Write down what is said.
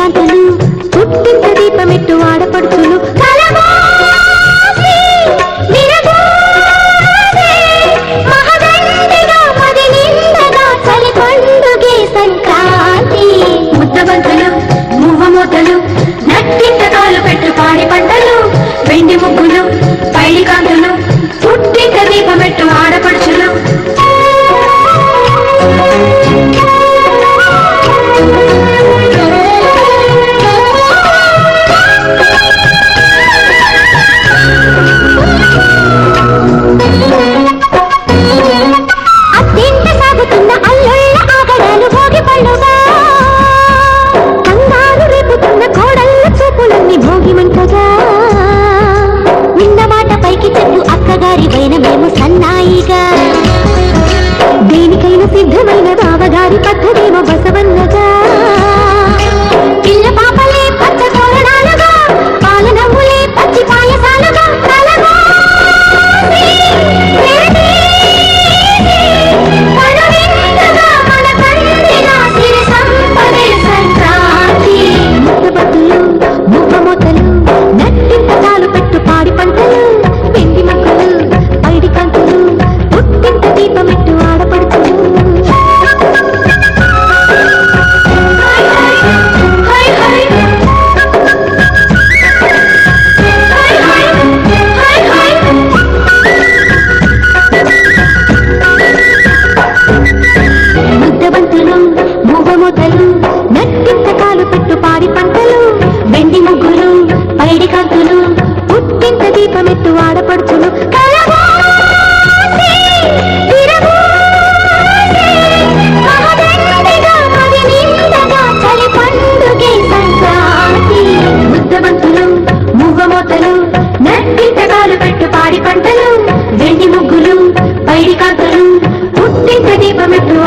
కాంతలు పుట్టింత దీపమెట్టు ఆడపడుతులు సంక్రాంతి. ముద్దబంతులు మువ్వమూతలు నట్టి ప్రసిద్ధమైన బావగారి పద్ధతేమో బసవన్నగా పెద్దగాలు పెట్టు పాడి పంటలు వెండి ముగ్గులు పైరి కాంతలు పుట్టింత దీపమెట్టు